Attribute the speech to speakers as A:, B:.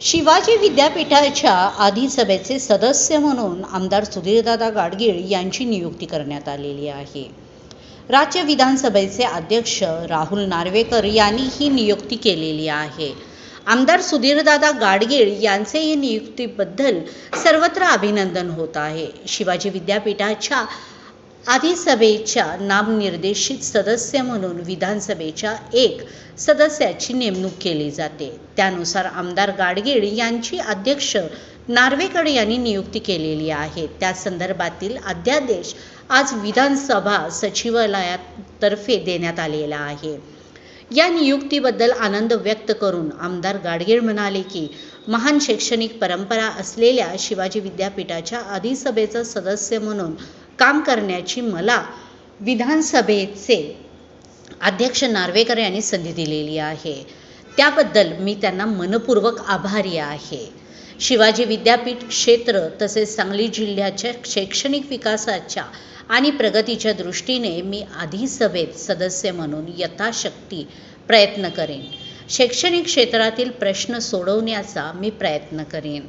A: शिवाजी विद्यापीठाच्या आधीसभेचे सदस्य म्हणून आमदार सुधीरदादा गाडगीळ यांची नियुक्ती करण्यात आलेली आहे. राज्य विधानसभेचे अध्यक्ष राहुल नार्वेकर यांनी ही नियुक्ती केलेली आहे. आमदार सुधीरदादा गाडगीळ यांचे या नियुक्तीबद्दल सर्वत्र अभिनंदन होत आहे. शिवाजी विद्यापीठाच्या अधिसभेच्या नामनिर्देशित सदस्य म्हणून विधानसभेच्या एक सदस्याची नेमणूक केली जाते. त्यानुसार आमदार गाडगीळ यांची अध्यक्ष नार्वेकर यांनी नियुक्ती केलेली आहे. त्या संदर्भातील अध्यादेश आज विधानसभा सचिवालयातर्फे देण्यात आलेला आहे. या नियुक्तीबद्दल आनंद व्यक्त करून आमदार गाडगीळ म्हणाले की महान शैक्षणिक परंपरा असलेल्या शिवाजी विद्यापीठाच्या अधिसभेचा सदस्य म्हणून काम करण्याची मला विधानसभेचे अध्यक्ष नार्वेकर यांनी संधी दिलेली आहे. त्याबद्दल मी त्यांना मनपूर्वक आभारी आहे. शिवाजी विद्यापीठ क्षेत्र तसेच सांगली जिल्ह्याच्या शैक्षणिक विकासाच्या आणि प्रगतीच्या दृष्टीने मी आधी सभेत सदस्य म्हणून यथाशक्ती प्रयत्न करेन. शैक्षणिक क्षेत्रातील प्रश्न सोडवण्याचा मी प्रयत्न करेन.